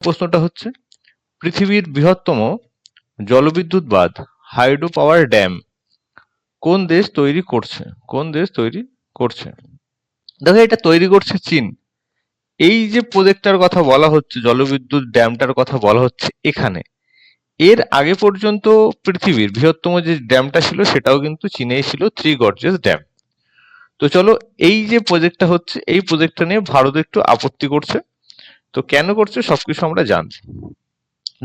প্রশ্নটা হচ্ছে, পৃথিবীর বৃহত্তম জলবিদ্যুৎ বাঁধ হাইড্রো পাওয়ার ড্যাম, কোন দেশ তৈরি করছে? কোন দেশ তৈরি করছে? দেখো, এটা তৈরি করছে চীন। এই যে প্রজেক্টটার কথা বলা হচ্ছে, জলবিদ্যুৎ ড্যামটার কথা বলা হচ্ছে এখানে, এর আগে পর্যন্ত পৃথিবীর বৃহত্তম যে ড্যামটা ছিল, সেটাও কিন্তু চীনেই ছিল থ্রি গর্জেস ড্যাম তো চলো, এই যে প্রজেক্টটা হচ্ছে, এই প্রজেক্টটা নিয়ে ভারত একটু আপত্তি করছে। তো কেন করছে? সবকিছু আমরা জানছি।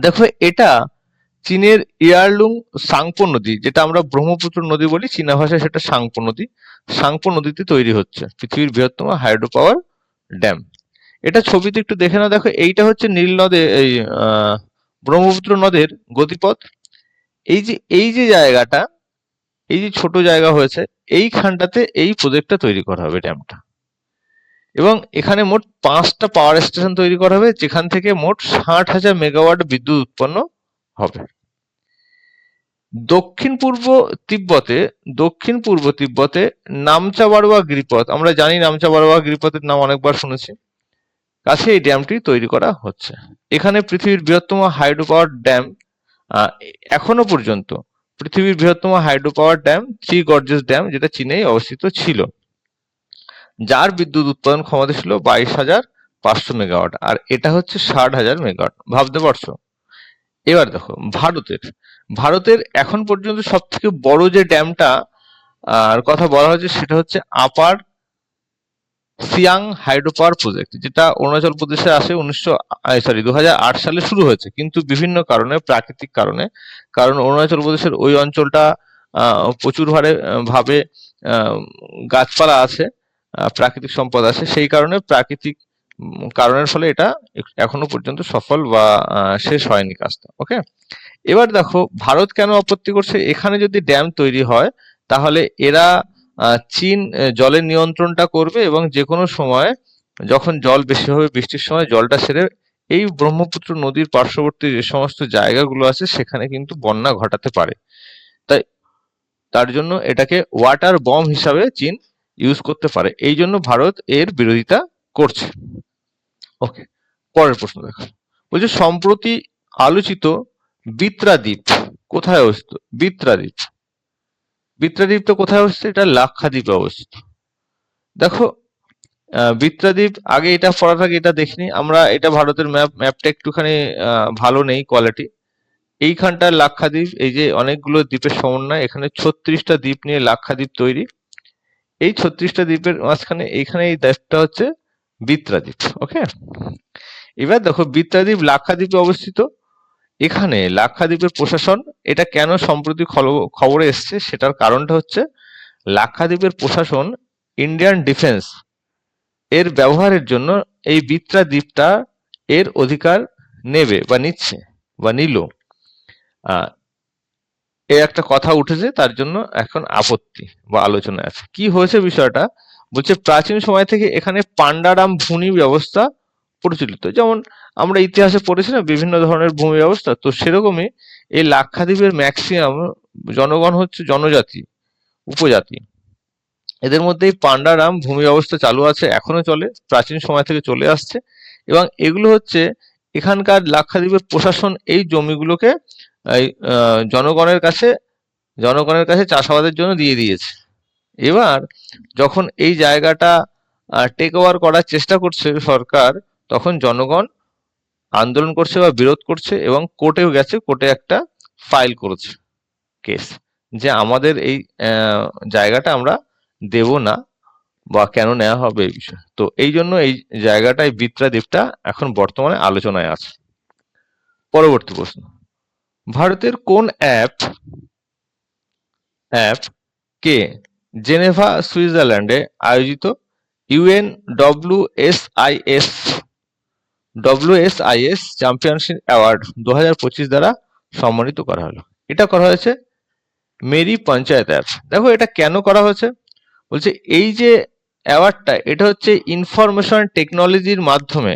দেখো, এটা চীনের ইয়ারলুং সাংপো নদী, যেটা আমরা ব্রহ্মপুত্র নদী বলি, চীনা ভাষায় সেটা সাংপো নদী। সাংপো নদীতে তৈরি হচ্ছে পৃথিবীর বৃহত্তম হাইড্রো পাওয়ার ড্যাম। এটা ছবিতে একটু দেখে না দেখো, এইটা হচ্ছে নীল নদে, এই ব্রহ্মপুত্র নদের গতিপথ। এই যে এই যে জায়গাটা, এই যে ছোট জায়গা হয়েছে, এইখানটাতে এই প্রজেক্টটা তৈরি করা হবে ড্যামটা। এবং এখানে মোট পাঁচটা পাওয়ার স্টেশন তৈরি করা হবে, যেখান থেকে মোট ষাট হাজার মেগাওয়াট বিদ্যুৎ উৎপন্ন হবে। দক্ষিণ পূর্ব তিব্বতে, দক্ষিণ পূর্ব তিব্বতে নামচা বারোয়া গিরিপথ, আমরা জানি নামচা বারোয়া গিরিপথের নাম অনেকবার শুনেছি, কাছে এই ড্যামটি তৈরি করা হচ্ছে। এখানে পৃথিবীর বৃহত্তম হাইড্রো পাওয়ার ড্যাম এখনও পর্যন্ত পৃথিবীর বৃহত্তম hydro power dam Three Gorges dam যেটা চীনে অবস্থিত ছিল। যার বিদ্যুৎ উৎপাদন ক্ষমতা ছিল বাইশ হাজার পাঁচশো মেগাওয়াট, আর এটা হচ্ছে ষাট হাজার মেগাওয়াট। ভাবতে পারছ? এবার দেখো, ভারতের ভারতের এখন পর্যন্ত সব থেকে বড় যে ড্যামটা, আর কথা বলা হয়েছে সেটা হচ্ছে upper Siang hydro power project, যেটা অরুণাচল প্রদেশে আসে উনিশশো সরি দু হাজার আট সালে শুরু হয়েছে। কিন্তু বিভিন্ন কারণে, প্রাকৃতিক কারণে, কারণ অরুণাচল প্রদেশের ওই অঞ্চলটা প্রচুর হারে ভাবে গাছপালা আছে। প্রাকৃতিক সম্পদ আছে সেই কারণে প্রাকৃতিক কারণের ফলে এটা এখনও পর্যন্ত সফল বা শেষ হয়নি কাজটা ওকে এবার দেখো, ভারত কেন আপত্তি করছে? এখানে যদি ড্যাম তৈরি হয়, তাহলে এরা চীন জলের নিয়ন্ত্রণটা করবে এবং যে কোনো সময় যখন জল বেশি হবে, বৃষ্টির সময় জলটা সেরে এই ব্রহ্মপুত্র নদীর পার্শ্ববর্তী যে সমস্ত জায়গাগুলো আছে, সেখানে কিন্তু বন্যা ঘটাতে পারে। তাই, তার জন্য এটাকে ওয়াটার বম হিসাবে চীন ইউজ করতে পারে। এই জন্য ভারত এর বিরোধিতা করছে। ওকে পরের প্রশ্ন দেখো। বলছে সম্প্রতি আলোচিত বিত্রা দ্বীপ কোথায় অবস্থিত? বিত্রা দ্বীপ তো কোথায় অবস্থিত? এটা লাক্ষাদ্বীপে অবস্থিত। দেখো আহ, বিত্রা দ্বীপ আগে এটা পড়ার আগে এটা দেখিনি। আমরা এটা ভারতের ম্যাপ ম্যাপটা একটুখানি ভালো নেই কোয়ালিটি এইখানটার লাক্ষাদ্বীপ এই যে অনেকগুলো দ্বীপের সমন্বয় এখানে ছত্রিশটা দ্বীপ নিয়ে লাক্ষাদ্বীপ তৈরি। এই ছত্রিশটা দ্বীপের মাঝখানে এইখানে এই দ্বীপটা হচ্ছে বিত্রা দ্বীপ ওকে এবার দেখো বিত্রা দ্বীপ লাক্ষাদ্বীপে অবস্থিত। এখানে লাক্ষাদ্বীপের প্রশাসন, এটা কেন সম্প্রতি খবরে এসছে? সেটার কারণটা হচ্ছে লাক্ষাদ্বীপের প্রশাসন ইন্ডিয়ান ডিফেন্স এর ব্যবহারের জন্য এই বিত্রা দ্বীপটা এর অধিকার নেবে বা নিচ্ছে বা নিল। এর একটা কথা উঠেছে, তার জন্য এখন আপত্তি বা আলোচনা আছে। কি হয়েছে বিষয়টা? বলছে প্রাচীন সময় থেকে এখানে পান্ডারাম ভূমি ব্যবস্থা প্রচলিত। যেমন আমরা ইতিহাসে পড়েছি না, বিভিন্ন ধরনের ভূমি ব্যবস্থা। তো সেরকমই এই লাক্ষাদ্বীপের ম্যাক্সিমাম জনগণ হচ্ছে জনজাতি, উপজাতি। এদের মধ্যে এই পান্ডারাম ভূমি ব্যবস্থা চালু আছে, এখনও চলে, প্রাচীন সময় থেকে চলে আসছে। এবং এগুলো হচ্ছে এখানকার লাক্ষাদ্বীপের প্রশাসন এই জমিগুলোকে এই জনগণের কাছে জনগণের কাছে চাষাবাদের জন্য দিয়ে দিয়েছে। এবার যখন এই জায়গাটা টেক ওভার করার চেষ্টা করছে সরকার, তখন জনগণ আন্দোলন করছে বা বিরোধ করছে এবং কোর্টেও গেছে, কোর্টে একটা ফাইল করেছে কেস যে আমাদের এই জায়গাটা আমরা দেব না বা কেন নেওয়া হবে এই বিষয়ে। তো এই জন্য এই জায়গাটায় বিত্রা দ্বীপটা এখন বর্তমানে আলোচনায় আছে। পরবর্তী প্রশ্ন। ভারতের কোন অ্যাপ অ্যাপ কে জেনেভা, সুইজারল্যান্ডে আয়োজিত UN WSIS WSIS championship award দু হাজার পঁচিশ দ্বারা সম্মানিত করা হলো। এটা করা হয়েছে মেরি পঞ্চায়েত অ্যাপ দেখো এটা কেন করা হয়েছে? বলছে এই যে অ্যাওয়ার্ডটা এটা হচ্ছে ইনফরমেশন টেকনোলজির মাধ্যমে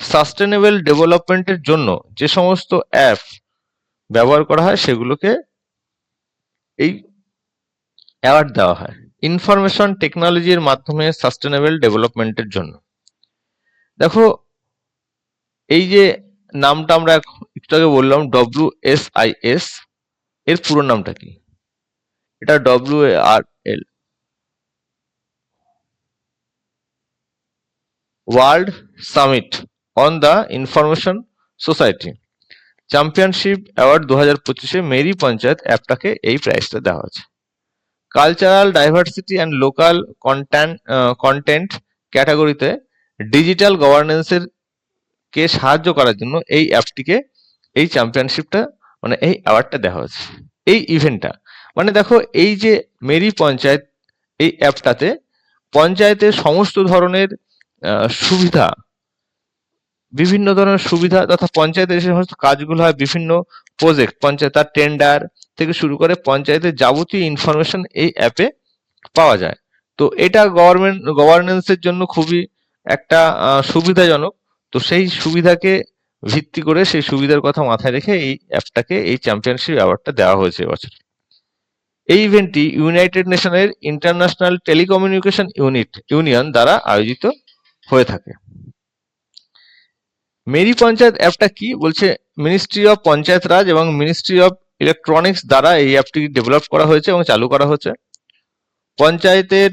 সাস্টেনেবল ডেভেলপমেন্টের জন্য যে সমস্ত অ্যাপ ব্যবহার করা হয়, সেগুলোকে এই অ্যাওয়ার্ড দেওয়া হয়। ইনফরমেশন টেকনোলজির মাধ্যমে সাস্টেনেবল ডেভেলপমেন্টের জন্য। দেখো, এই যে নামটা আমরা এক- একটু আগে বললাম ডব্লিউ এস আই এস এর পুরো নামটা কি? এটা W R L world summit on the information society championship award দু হাজার পঁচিশে মেরি পঞ্চায়েত অ্যাপটাকে এই প্রাইজটা দেওয়া হয়েছে। Cultural diversity and local content content ক্যাটাগরিতে ডিজিটাল গভর্নেন্সের কে সাহায্য করার জন্য এই অ্যাপটিকে এই চ্যাম্পিয়নশিপটা মানে এই অ্যাওয়ার্ডটা দেওয়া হয়েছে। এই ইভেন্টটা মানে দেখো এই যে মেরি পঞ্চায়েত এই অ্যাপটাতে পঞ্চায়েতের সমস্ত ধরনের সুবিধা বিভিন্ন ধরনের সুবিধা তথা পঞ্চায়েতের সমস্ত কাজগুলো হয়, বিভিন্ন প্রজেক্ট পঞ্চায়েত তার টেন্ডার থেকে শুরু করে পঞ্চায়েতের যাবতীয় ইনফরমেশন এই অ্যাপে পাওয়া যায়। তো এটা গভর্নমেন্ট গভর্নেন্সের জন্য খুবই একটা সুবিধাজনক। তো সেই সুবিধাকে ভিত্তি করে সেই সুবিধার কথা মাথায় রেখে এই অ্যাপটাকে এই চ্যাম্পিয়নশিপ অ্যাওয়ার্ডটা দেওয়া হয়েছে এবছর এই ইভেন্টটি ইউনাইটেড নেশনের ইন্টারন্যাশনাল টেলিকমিউনিকেশন ইউনিট ইউনিয়ন দ্বারা আয়োজিত হয়ে থাকে। মেরি পঞ্চায়েত অ্যাপটা কি? বলছে মিনিস্ট্রি অফ পঞ্চায়েত রাজ এবং মিনিস্ট্রি অফ ইলেকট্রনিক্স দ্বারা এই অ্যাপটি ডেভেলপ করা হয়েছে এবং চালু করা হচ্ছে। পঞ্চায়েতের,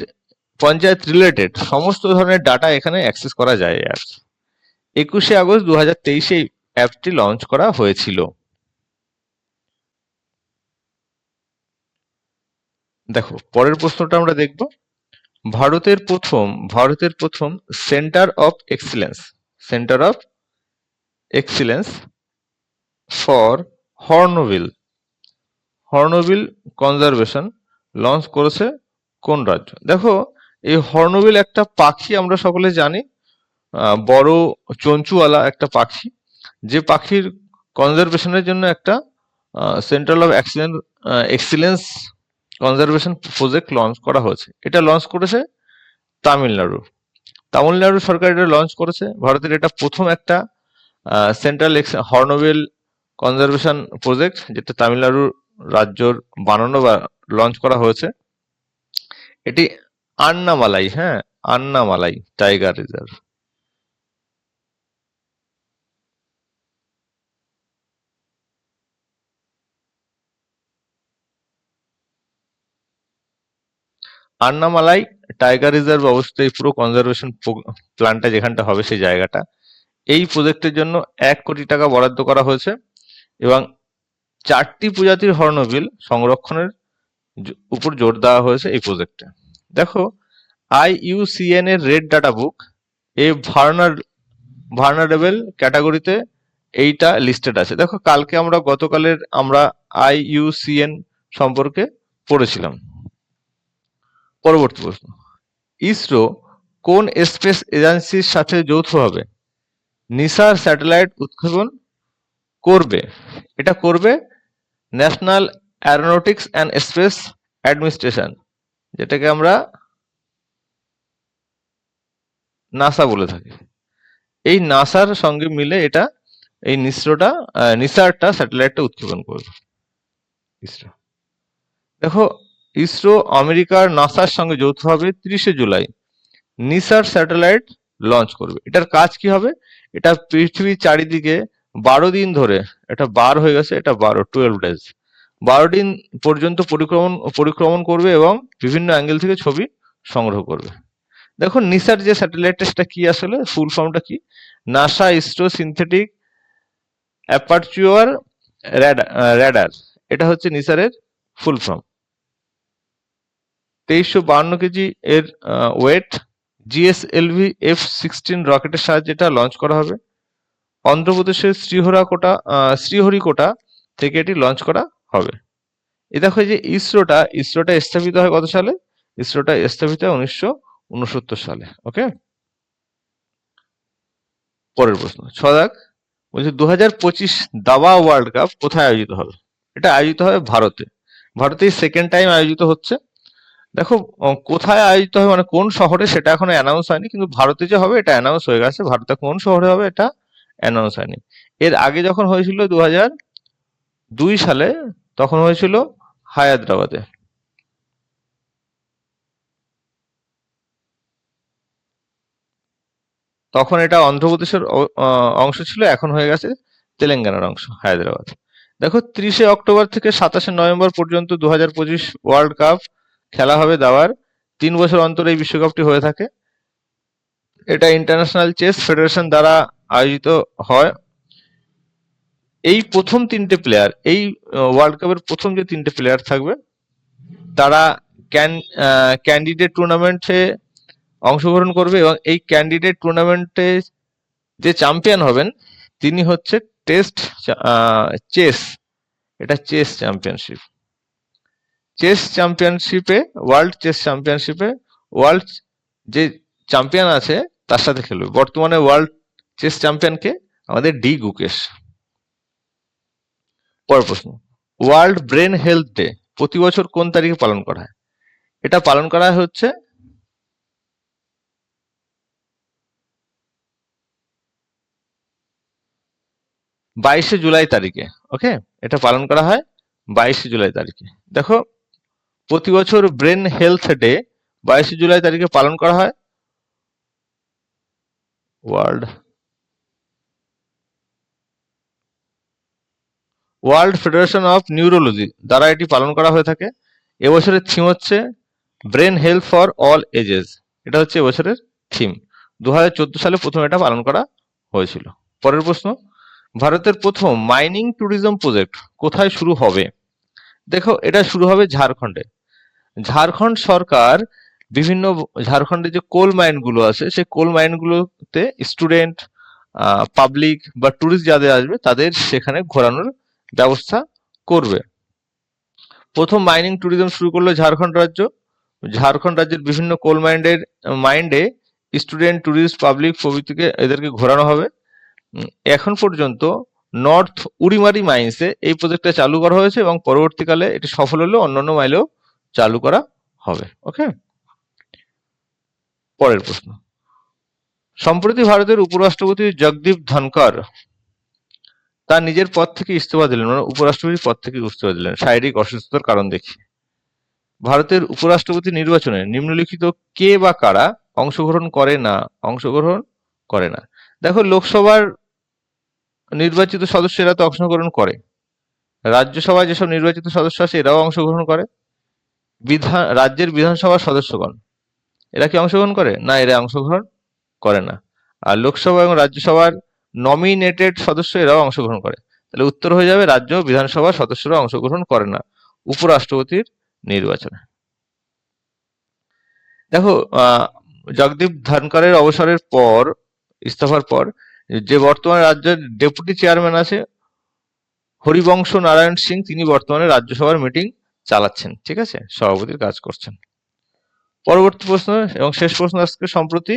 পঞ্চায়েত রিলেটেড সমস্ত ধরনের ডাটা এখানে অ্যাক্সেস করা যায় এই অ্যাপস একুশে আগস্ট দু হাজার তেইশে এই অ্যাপটি লঞ্চ করা হয়েছিল। দেখো, পরের প্রশ্নটা আমরা দেখব। ভারতের প্রথম ভারতের প্রথম centre of excellence centre of excellence for hornbill hornbill conservation launch করেছে কোন রাজ্য? দেখো, এই হর্নবিল একটা পাখি আমরা সকলে জানি বড় চঞ্চুওয়ালা একটা পাখি। যে পাখির কনজারভেশনের জন্য একটা central of excellence excellence conservation project launch করা হয়েছে। এটা লঞ্চ করেছে তামিলনাড়ু। তামিলনাড়ু সরকার এটা লঞ্চ করেছে। ভারতের এটা প্রথম একটা সেন্ট্রাল হর্নবিল কনজারভেশন প্রজেক্ট যেটা তামিলনাড়ু রাজ্যর বানানো বা লঞ্চ করা হয়েছে। এটি আন্নামালাই হ্যাঁ Annamalai tiger reserve Annamalai tiger reserve অবস্থিত পুরো কনজারভেশন প্ল্যানটা যেখানটা হবে সেই জায়গাটা। এই প্রজেক্টের জন্য এক কোটি টাকা বরাদ্দ করা হয়েছে এবং চারটি প্রজাতির হর্নবিল সংরক্ষণের উপর জোর দেওয়া হয়েছে এই প্রজেক্টে দেখো আইইউসিএন এর রেড ডাটা বুক এ ভার্নার ভার্নারেবল ক্যাটাগরিতে এইটা লিস্টেড আছে। দেখো, কালকে আমরা, গতকালের আমরা আইইউসিএন সম্পর্কে পড়েছিলাম। পরবর্তী প্রশ্ন। ইসরো কোন স্পেস এজেন্সির সাথে যৌথভাবে নিসার স্যাটেলাইট উৎক্ষেপণ করবে। এটা করবে National Aeronautics and Space Administration যেটাকে আমরা নাসা বলে থাকি। এই নাসার সঙ্গে মিলে এটা, এই নিসরোটা নিসারটা স্যাটেলাইটটা উৎক্ষেপণ করবে। ইসরো। দেখো, ইসরো আমেরিকার নাসার সঙ্গে যৌথভাবে তিরিশে জুলাই নিসার স্যাটেলাইট লঞ্চ করবে। এটার কাজ কি হবে? এটা পৃথিবীর চারিদিকে বারো দিন ধরে, এটা বার হয়ে গেছে, এটা বারো টুয়েলভ ডেজ বারো দিন পর্যন্ত পরিক্রমণ পরিক্রমণ করবে এবং বিভিন্ন অ্যাঙ্গেল থেকে ছবি সংগ্রহ করবে। দেখো নিসার যে স্যাটেলাইটটা কি আসলে? ফুল ফর্মটা কি? NASA ISRO synthetic aperture radar এটা হচ্ছে নিসারের ফুল ফর্ম তেইশশো বাহান্ন কেজি এর ওয়েট জিএসএলভি এফ সিক্সটিন রকেটের সাহায্যে এটা লঞ্চ করা হবে। অন্ধ্রপ্রদেশের শ্রীহরাকোটা শ্রীহরিকোটা থেকে এটি লঞ্চ করা হবে। এ দেখো যে ইসরোটা ইসরোটা স্থাপিত হয় কত সালে? ইসরোটা স্থাপিত হয় উনিশশো উনসত্তর সালে ওকে পরের প্রশ্ন, ছ দাগ, বলছে দু হাজার পঁচিশ দাবা ওয়ার্ল্ড কাপ কোথায় আয়োজিত হবে? এটা আয়োজিত হবে ভারতে। ভারতে সেকেন্ড টাইম আয়োজিত হচ্ছে। দেখো কোথায় আয়োজিত হবে মানে কোন শহরে সেটা এখনও অ্যানাউন্স হয়নি, কিন্তু ভারতে যে হবে এটা অ্যানাউন্স হয়ে গেছে। ভারতে কোন শহরে হবে এটা অ্যানাউন্স হয়নি। এর আগে যখন হয়েছিল দু দুই সালে, তখন হয়েছিল হায়দ্রাবাদে। তখন এটা অন্ধ্রপ্রদেশের অংশ ছিল, এখন হয়ে গেছে তেলেঙ্গানার অংশ, হায়দ্রাবাদ। দেখো, ত্রিশে অক্টোবর থেকে সাতাশে নভেম্বর পর্যন্ত দু হাজার পঁচিশ ওয়ার্ল্ড কাপ খেলা হবে দাবার তিন বছর অন্তর এই বিশ্বকাপটি হয়ে থাকে। এটা ইন্টারন্যাশনাল চেস ফেডারেশন দ্বারা আয়োজিত হয়। এই প্রথম তিনটে প্লেয়ার এই ওয়ার্ল্ড কাপের প্রথম যে তিনটে প্লেয়ার থাকবে, তারা ক্যান ক্যান্ডিডেট টুর্নামেন্টে অংশগ্রহণ করবে এবং এই ক্যান্ডিডেট টুর্নামেন্টে যে চ্যাম্পিয়ন হবেন, তিনি হচ্ছে টেস্ট চেস এটা চেস চ্যাম্পিয়নশিপ চেস চ্যাম্পিয়নশিপে ওয়ার্ল্ড চেস চ্যাম্পিয়নশিপে ওয়ার্ল্ড যে চ্যাম্পিয়ন আছে, তার সাথে খেলবে। বর্তমানে ওয়ার্ল্ড চেস চ্যাম্পিয়নকে আমাদের ডি গুকেশ। পর প্রশ্ন। ওয়ার্ল্ড ব্রেন হেলথ ডে প্রতি বছর কোন তারিখে পালন করা হয়? এটা পালন করা হচ্ছে বাইশে জুলাই তারিখে ওকে এটা পালন করা হয় বাইশে জুলাই তারিখে। দেখো প্রতি বছর ব্রেন হেলথ ডে, বাইশে জুলাই তারিখে পালন করা হয়। World World Federation of Neurology দ্বারা এটি পালন করা হয়ে থাকে। এবছরের থিম হচ্ছে brain health for all ages. এটা হচ্ছে এবছরের থিম। দু হাজার চোদ্দ সালে প্রথম এটা পালন করা হয়েছিল। পরের প্রশ্ন, ভারতের প্রথম মাইনিং ট্যুরিজম প্রজেক্ট কোথায় শুরু হবে? দেখো, এটা শুরু হবে ঝাড়খণ্ডে। ঝাড়খণ্ড সরকার বিভিন্ন ঝাড়খণ্ডে যে কোল মাইনগুলো আছে, সেই কোল মাইনগুলোতে স্টুডেন্ট পাবলিক বা ট্যুরিস্ট যাদের আসবে, তাদের সেখানে ঘোরানোর ব্যবস্থা করবে। প্রথম মাইনিং ট্যুরিজম শুরু করল ঝাড়খণ্ড রাজ্য। ঝাড়খণ্ড রাজ্যের বিভিন্ন কোল মাইন্ডের মাইন্ডে স্টুডেন্ট ট্যুরিস্ট পাবলিক প্রভৃতিকে এদেরকে ঘোরানো হবে। এখন পর্যন্ত নর্থ উড়িমারি মাইন্সে এই প্রজেক্টটা চালু করা হয়েছে এবং পরবর্তীকালে এটি সফল হলে, অন্যান্য মাইলেও চালু করা হবে। ওকে। পরের প্রশ্ন। সম্প্রতি ভারতের উপরাষ্ট্রপতি জগদীপ ধনকর তার নিজের পদ থেকে ইস্তফা দিলেন মানে উপরাষ্ট্রপতির পদ থেকে ইস্তফা দিলেন শারীরিক অসুস্থতার কারণ দেখিয়ে ভারতের উপরাষ্ট্রপতি নির্বাচনে নিম্নলিখিত কে বা কারা অংশগ্রহণ করে না অংশগ্রহণ করে না। দেখো লোকসভার নির্বাচিত সদস্যরা তো অংশগ্রহণ করে। রাজ্যসভায় যেসব নির্বাচিত সদস্য আছে এরাও অংশগ্রহণ করে। বিধান, রাজ্যের বিধানসভার সদস্যগণ। এরা কি অংশগ্রহণ করে? না, এরা অংশগ্রহণ করে না। আর লোকসভা এবং রাজ্যসভার নমিনেটেড সদস্য এরাও অংশগ্রহণ করে। তাহলে উত্তর হয়ে যাবে, রাজ্য বিধানসভার সদস্যরা অংশগ্রহণ করে না। উপরাষ্ট্রপতির নির্বাচনে। দেখো জগদীপ ধনকরের অবসরের পর, ইস্তফার পর, যে বর্তমানে রাজ্যের ডেপুটি চেয়ারম্যান আছে, হরিবংশ নারায়ণ সিং, তিনি বর্তমানে রাজ্যসভার মিটিং চালাচ্ছেন ঠিক আছে? সভাপতির কাজ করছেন। পরবর্তী প্রশ্ন এবং শেষ প্রশ্ন আজকে সম্প্রতি